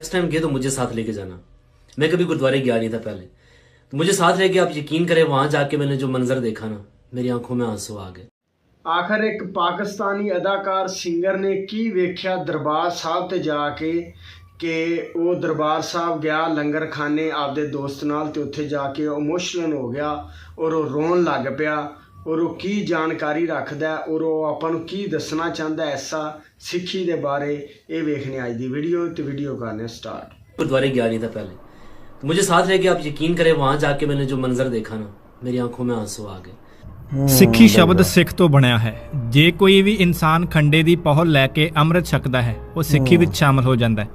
Next time گئے تو مجھے ساتھ لے کے جانا۔ میں کبھی گردوارے گیا نہیں تھا پہلے۔ تو مجھے ساتھ لے کے آپ یقین کریں، وہاں جا کے میں نے جو منظر دیکھا نا، میری آنکھوں میں آنسو آ گئے۔ ਆਖਰ ਇੱਕ ਪਾਕਿਸਤਾਨੀ ਅਦਾਕਾਰ ਸਿੰਗਰ ਨੇ ਕੀ ਵੇਖਿਆ ਦਰਬਾਰ ਸਾਹਿਬ ਤੇ ਜਾ ਕੇ ਕਿ ਉਹ ਦਰਬਾਰ ਸਾਹਿਬ ਗਿਆ ਲੰਗਰ ਖਾਣੇ ਆਪਦੇ ਦੋਸਤ ਨਾਲ ਤੇ ਉੱਥੇ ਜਾ ਕੇ ਉਹ ਇਮੋਸ਼ਨਲ ਹੋ ਗਿਆ ਔਰ ਉਹ ਰੋਣ ਲੱਗ ਪਿਆ ਔਰ ਉਹ ਕੀ ਜਾਣਕਾਰੀ ਰੱਖਦਾ ਹੈ ਔਰ ਉਹ ਆਪਾਂ ਨੂੰ ਕੀ ਦੱਸਣਾ ਚਾਹੁੰਦਾ ਹੈ ਐਸਾ ਸਿੱਖੀ ਦੇ ਬਾਰੇ ਇਹ ਵੇਖਣੇ ਅੱਜ ਦੀ ਵੀਡੀਓ ਤੇ ਵੀਡੀਓ ਕਰਨੇ ਸਟਾਰਟ गुरुद्वारे गया नहीं था पहले तो मुझे साथ लेके आप यकीन करें वहां जाके मैंने जो मंजर देखा ना मेरी आंखों में आंसू आ गए ਸਿੱਖੀ ਸ਼ਬਦ ਸਿੱਖ ਤੋਂ ਬਣਿਆ ਹੈ ਜੇ ਕੋਈ ਵੀ ਇਨਸਾਨ ਖੰਡੇ ਦੀ ਪਹੁਲ ਲੈ ਕੇ ਅੰਮ੍ਰਿਤ ਛਕਦਾ ਹੈ ਉਹ ਸਿੱਖੀ ਵਿੱਚ ਸ਼ਾਮਲ ਹੋ ਜਾਂਦਾ ਹੈ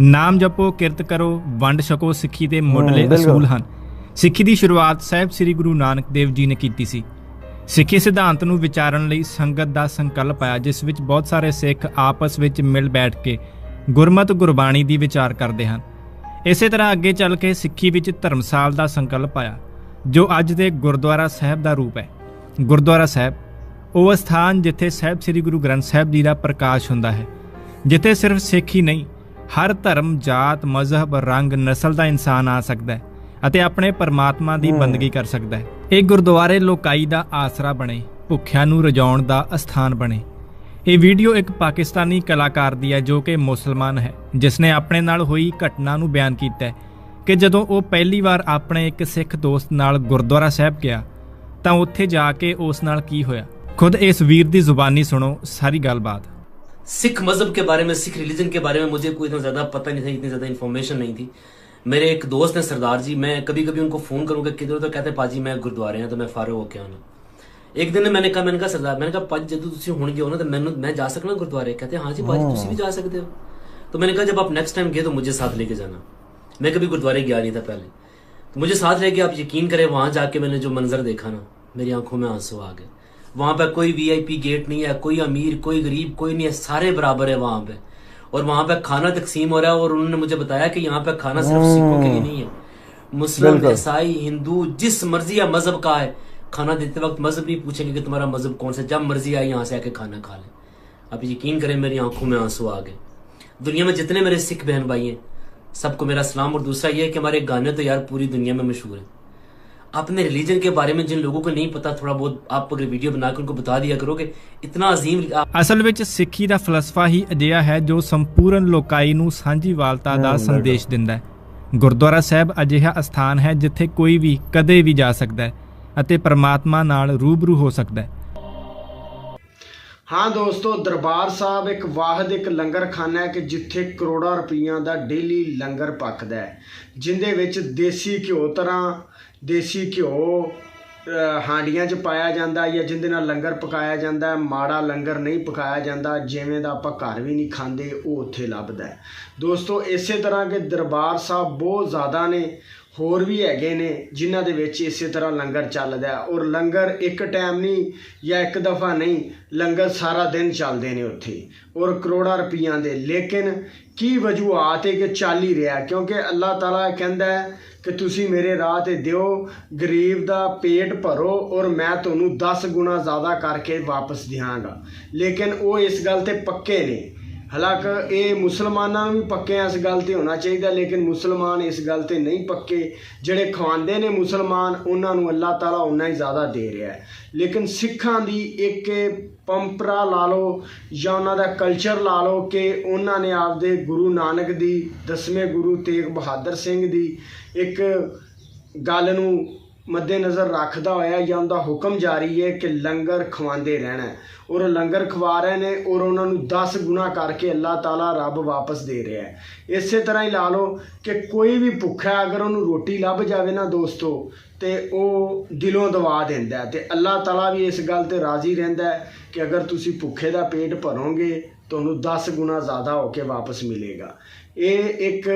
ਨਾਮ ਜਪੋ ਕਿਰਤ ਕਰੋ ਵੰਡ ਛਕੋ ਸਿੱਖੀ ਦੇ ਮੁੱਢਲੇ ਅਸੂਲ ਹਨ ਸਿੱਖੀ ਦੀ ਸ਼ੁਰੂਆਤ ਸਾਹਿਬ ਸ੍ਰੀ ਗੁਰੂ ਨਾਨਕ ਦੇਵ ਜੀ ਨੇ ਕੀਤੀ ਸੀ ਸਿੱਖੀ ਸਿਧਾਂਤ ਨੂੰ ਵਿਚਾਰਨ ਲਈ ਸੰਗਤ ਦਾ ਸੰਕਲਪ ਆਇਆ ਜਿਸ ਵਿੱਚ ਬਹੁਤ ਸਾਰੇ ਸਿੱਖ ਆਪਸ ਵਿੱਚ ਮਿਲ ਬੈਠ ਕੇ ਗੁਰਮਤਿ ਗੁਰਬਾਣੀ ਦੀ ਵਿਚਾਰ ਕਰਦੇ ਹਨ। ਇਸੇ ਤਰ੍ਹਾਂ ਅੱਗੇ ਚੱਲ ਕੇ ਸਿੱਖੀ ਵਿੱਚ ਧਰਮਸਾਲ ਦਾ ਸੰਕਲਪ ਆਇਆ ਜੋ ਅੱਜ ਦੇ ਗੁਰਦੁਆਰਾ ਸਾਹਿਬ ਦਾ ਰੂਪ ਹੈ। ਗੁਰਦੁਆਰਾ ਸਾਹਿਬ ਉਹ ਸਥਾਨ ਜਿੱਥੇ ਸਾਹਿਬ ਸ੍ਰੀ ਗੁਰੂ ਗ੍ਰੰਥ ਸਾਹਿਬ ਜੀ ਦਾ ਪ੍ਰਕਾਸ਼ ਹੁੰਦਾ ਹੈ ਜਿੱਥੇ ਸਿਰਫ ਸਿੱਖ ਹੀ ਨਹੀਂ ਹਰ ਧਰਮ ਜਾਤ ਮਜ਼ਹਬ ਰੰਗ ਨਸਲ ਦਾ ਇਨਸਾਨ ਆ ਸਕਦਾ ਹੈ ਅਤੇ ਆਪਣੇ ਪਰਮਾਤਮਾ ਦੀ ਬੰਦਗੀ ਕਰ ਸਕਦਾ ਹੈ। ਇਹ ਗੁਰਦੁਆਰੇ ਲੋਕਾਈ ਦਾ ਆਸਰਾ ਬਣੇ ਭੁੱਖਿਆਂ ਨੂੰ ਰਜਾਉਣ ਦਾ ਅਸਥਾਨ ਬਣੇ ਇਹ ਵੀਡੀਓ ਇੱਕ ਪਾਕਿਸਤਾਨੀ ਕਲਾਕਾਰ ਦੀ ਹੈ ਜੋ ਕਿ ਮੁਸਲਮਾਨ ਹੈ ਜਿਸ ਨੇ ਆਪਣੇ ਨਾਲ ਹੋਈ ਘਟਨਾ ਨੂੰ ਬਿਆਨ ਕੀਤਾ ਹੈ ਕਿ ਜਦੋਂ ਉਹ ਪਹਿਲੀ ਵਾਰ ਆਪਣੇ ਇੱਕ ਸਿੱਖ ਦੋਸਤ ਨਾਲ ਗੁਰਦੁਆਰਾ ਸਾਹਿਬ ਗਿਆ ਤਾਂ ਉੱਥੇ ਜਾ ਕੇ ਉਸ ਨਾਲ ਕੀ ਹੋਇਆ ਖੁਦ ਇਸ ਵੀਰ ਦੀ ਜ਼ੁਬਾਨੀ ਸੁਣੋ ਸਾਰੀ ਗੱਲਬਾਤ सिख मजहब के बारे में सिख रिलीजन के बारे में मुझे कोई इतना ज्यादा पता नहीं था इतनी ज्यादा इन्फॉर्मेशन नहीं थी میرے ایک دوست ہیں سردار جی میں کبھی کبھی ان کو فون کروں کہ کدھر تو کہتے پاجی میں گردوارے ہیں تو میں فارغ ہو کے آنا۔ ایک دن میں نے کہا، میں نے کہا سردار، میں نے کہا، پاجی جدو تسی ہون گئے ہو نا تو میں میں جا سکنا گردوارے؟ کہتے ہیں ہاں جی پاجی، تسی بھی جا سکتے ہو۔ تو میں نے کہا، جب آپ نیکسٹ ٹائم گئے تو مجھے ساتھ لے کے جانا۔ میں کبھی گردوارے گیا نہیں تھا پہلے۔ تو مجھے ساتھ لے کے آپ یقین کریں، وہاں جا کے میں نے جو منظر دیکھا نا، میری آنکھوں میں آنسو آ گئے۔ وہاں پہ کوئی وی آئی پی گیٹ نہیں ہے، کوئی امیر، کوئی غریب، کوئی نہیں ہے، سارے برابر ہے وہاں پہ۔ اور وہاں پہ کھانا تقسیم ہو رہا ہے اور انہوں نے مجھے بتایا کہ یہاں پہ کھانا صرف سکھوں کے لیے نہیں ہے۔ مسلم عیسائی ہندو جس مرضی یا مذہب کا ہے کھانا دیتے وقت مذہب نہیں پوچھیں گے کہ تمہارا مذہب کون سا جب مرضی آئے یہاں سے آ کے کھانا کھا لیں۔ آپ یقین کریں میری آنکھوں میں آنسو آ گئے۔ دنیا میں جتنے میرے سکھ بہن بھائی ہیں سب کو میرا سلام۔ اور دوسرا یہ ہے کہ ہمارے گانے تو یار پوری دنیا میں مشہور ہیں۔ अपने रिलीजन के बारे में जिन लोगों को नहीं पता थोड़ा बहुत आप अगर वीडियो बनाकर उनको बता दिया करोगे इतना अजीम आप ਅਸਲ ਵਿੱਚ ਸਿੱਖੀ ਦਾ ਫਲਸਫਾ ਹੀ ਅਜਿਹਾ ਹੈ ਜੋ ਸੰਪੂਰਨ ਲੋਕਾਈ ਨੂੰ ਸਾਂਝੀਵਾਲਤਾ ਦਾ ਸੰਦੇਸ਼ ਦਿੰਦਾ ਹੈ ਗੁਰਦੁਆਰਾ ਸਾਹਿਬ ਅਜਿਹਾ ਅਸਥਾਨ ਹੈ ਜਿੱਥੇ ਕੋਈ ਵੀ ਕਦੇ ਵੀ ਜਾ ਸਕਦਾ ਹੈ ਅਤੇ ਪਰਮਾਤਮਾ ਨਾਲ ਰੂਬਰੂ ਹੋ ਸਕਦਾ ਹੈ ਹਾਂ ਦੋਸਤੋ ਦਰਬਾਰ ਸਾਹਿਬ ਇੱਕ ਵਾਹਦ ਇੱਕ ਲੰਗਰਖਾਨਾ ਹੈ ਕਿ ਜਿੱਥੇ ਕਰੋੜਾਂ ਰੁਪਈਆਂ ਦਾ ਡੇਲੀ ਲੰਗਰ ਪੱਕਦਾ ਹੈ ਜਿੰਦੇ ਵਿੱਚ ਦੇਸੀ ਘਿਓ ਤਰ੍ਹਾਂ ਦੇਸੀ ਘਿਓ ਹਾਂਡੀਆਂ 'ਚ ਪਾਇਆ ਜਾਂਦਾ ਜਾਂ ਜਿੰਦੇ ਨਾਲ ਲੰਗਰ ਪਕਾਇਆ ਜਾਂਦਾ, ਮਾੜਾ ਲੰਗਰ ਨਹੀਂ ਪਕਾਇਆ ਜਾਂਦਾ, ਜਿਵੇਂ ਦਾ ਆਪਾਂ ਘਰ ਵੀ ਨਹੀਂ ਖਾਂਦੇ, ਉਹ ਉੱਥੇ ਲੱਭਦਾ ਦੋਸਤੋ, ਇਸੇ ਤਰ੍ਹਾਂ ਕਿ ਦਰਬਾਰ ਸਾਹਿਬ ਬਹੁਤ ਜ਼ਿਆਦਾ ਨੇ ਹੋਰ ਵੀ ਹੈਗੇ ਨੇ, ਜਿਨ੍ਹਾਂ ਦੇ ਵਿੱਚ ਇਸੇ ਤਰ੍ਹਾਂ ਲੰਗਰ ਚੱਲਦਾ ਔਰ ਲੰਗਰ ਇੱਕ ਟਾਈਮ ਨਹੀਂ ਜਾਂ ਇੱਕ ਦਫਾ ਨਹੀਂ, ਲੰਗਰ ਸਾਰਾ ਦਿਨ ਚੱਲਦੇ ਨੇ ਉੱਥੇ ਔਰ ਕਰੋੜਾਂ ਰੁਪਈਆਂ ਦੇ। ਲੇਕਿਨ ਕੀ ਵਜੂਹਾਤ ਹੈ ਕਿ ਚੱਲ ਹੀ ਰਿਹਾ ਕਿਉਂਕਿ ਅੱਲਾਹ ਤਾਲਾ ਕਹਿੰਦਾ ਹੈ ਕਿ ਤੁਸੀਂ ਮੇਰੇ ਰਾਹ ਤੇ ਦਿਓ, ਗਰੀਬ ਦਾ ਪੇਟ ਭਰੋ ਔਰ ਮੈਂ ਤੁਹਾਨੂੰ 10 ਗੁਣਾ ਜ਼ਿਆਦਾ ਕਰਕੇ ਵਾਪਸ ਦਿਆਂਗਾ। ਲੇਕਿਨ ਉਹ ਇਸ ਗੱਲ ਤੇ ਪੱਕੇ ਨੇ ਹਾਲਾਂਕਿ ਇਹ ਮੁਸਲਮਾਨਾਂ ਨੂੰ ਵੀ ਪੱਕੇ ਆ ਇਸ ਗੱਲ ਤੇ ਹੋਣਾ ਚਾਹੀਦਾ, ਲੇਕਿਨ ਮੁਸਲਮਾਨ ਇਸ ਗੱਲ ਤੇ ਨਹੀਂ ਪੱਕੇ। ਜਿਹੜੇ ਖਵਾਉਂਦੇ ਨੇ ਮੁਸਲਮਾਨ, ਉਹਨਾਂ ਨੂੰ ਅੱਲਾਹ ਤਾਲਾ ਉਨਾ ਹੀ ਜ਼ਿਆਦਾ ਦੇ ਰਿਹਾ ਹੈ। ਲੇਕਿਨ ਸਿੱਖਾਂ ਦੀ ਇੱਕ ਪੰਪਰਾ ਲਾ ਲਓ ਜਾਂ ਉਹਨਾਂ ਦਾ ਕਲਚਰ ਲਾ ਲਓ ਕਿ ਉਹਨਾਂ ਨੇ ਆਪਦੇ ਗੁਰੂ ਨਾਨਕ ਦੀ, ਦਸਵੇਂ ਗੁਰੂ ਤੇਗ ਬਹਾਦਰ ਸਿੰਘ ਦੀ ਇੱਕ ਗੱਲ ਨੂੰ ਮੱਦੇਨਜ਼ਰ ਰੱਖਦਾ ਹੋਇਆ ਜਾਂ ਉਹਦਾ ਹੁਕਮ ਜਾਰੀ ਹੈ ਕਿ ਲੰਗਰ ਖਵਾਉਂਦੇ ਰਹਿਣਾ ਔਰ ਉਹ ਲੰਗਰ ਖਵਾ ਰਹੇ ਨੇ ਔਰ ਉਹਨਾਂ ਨੂੰ 10 ਗੁਣਾ ਕਰਕੇ ਅੱਲਾਹ ਤਾਲਾ ਰੱਬ ਵਾਪਸ ਦੇ ਰਿਹਾ ਹੈ। ਇਸੇ ਤਰ੍ਹਾਂ ਹੀ ਲਾ ਲਓ ਕਿ ਕੋਈ ਵੀ ਭੁੱਖਾ ਅਗਰ ਉਹਨੂੰ ਰੋਟੀ ਲੱਭ ਜਾਵੇ ਨਾ ਦੋਸਤੋ, ਤੇ ਉਹ ਦਿਲੋਂ ਦਵਾ ਦਿੰਦਾ ਹੈ ਤੇ ਅੱਲਾਹ ਤਾਲਾ ਵੀ ਇਸ ਗੱਲ ਤੇ ਰਾਜ਼ੀ ਰਹਿੰਦਾ ਹੈ ਕਿ ਅਗਰ ਤੁਸੀਂ ਭੁੱਖੇ ਦਾ ਪੇਟ ਭਰੋਗੇ, ਤੁਹਾਨੂੰ 10 ਗੁਣਾ ਜ਼ਿਆਦਾ ਹੋ ਕੇ ਵਾਪਸ ਮਿਲੇਗਾ। ਇਹ ਇੱਕ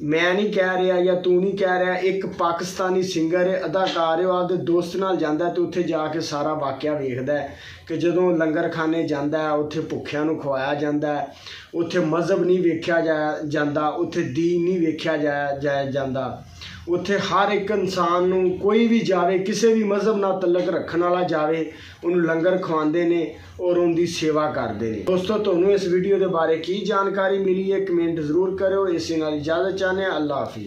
ਮੈਂ ਨਹੀਂ ਕਹਿ ਰਿਹਾ ਜਾਂ ਤੂੰ ਨਹੀਂ ਕਹਿ ਰਿਹਾ, ਇੱਕ ਪਾਕਿਸਤਾਨੀ ਸਿੰਗਰ ਹੈ ਅਦਾਕਾਰ ਹੈ ਉਹ ਆਪਦੇ ਦੋਸਤ ਨਾਲ ਜਾਂਦਾ ਤੇ ਉੱਥੇ ਜਾ ਕੇ ਸਾਰਾ ਵਾਕਿਆ ਵੇਖਦਾ ਹੈ ਕਿ ਜਦੋਂ ਲੰਗਰਖਾਨੇ ਜਾਂਦਾ ਹੈ, ਉੱਥੇ ਭੁੱਖਿਆਂ ਨੂੰ ਖਵਾਇਆ ਜਾਂਦਾ ਹੈ, ਉੱਥੇ ਮਜ਼ਹਬ ਨਹੀਂ ਵੇਖਿਆ ਜਾ- ਜਾਂਦਾ, ਉੱਥੇ ਦੀਨ ਨਹੀਂ ਵੇਖਿਆ ਜਾਇਆ ਜਾ- ਜਾਂਦਾ। ਉੱਥੇ ਹਰ ਇੱਕ ਇਨਸਾਨ ਨੂੰ ਕੋਈ ਵੀ ਜਾਵੇ, ਕਿਸੇ ਵੀ ਮਜ਼ਹਬ ਨਾਲ ਤਲਕ ਰੱਖਣ ਵਾਲਾ ਜਾਵੇ, ਉਹਨੂੰ ਲੰਗਰ ਖਵਾਉਂਦੇ ਨੇ ਔਰ ਉਹਦੀ ਸੇਵਾ ਕਰਦੇ ਨੇ। ਦੋਸਤੋ, ਤੁਹਾਨੂੰ ਇਸ ਵੀਡੀਓ ਦੇ ਬਾਰੇ ਕੀ ਜਾਣਕਾਰੀ ਮਿਲੀ ਹੈ ਕਮੈਂਟ ਜ਼ਰੂਰ ਕਰਿਓ। ਇਸੇ ਨਾਲ ਇਜਾਜ਼ਤ ਚਾਹਨੇ ਅੱਲਾ ਹਾਫਿਜ਼।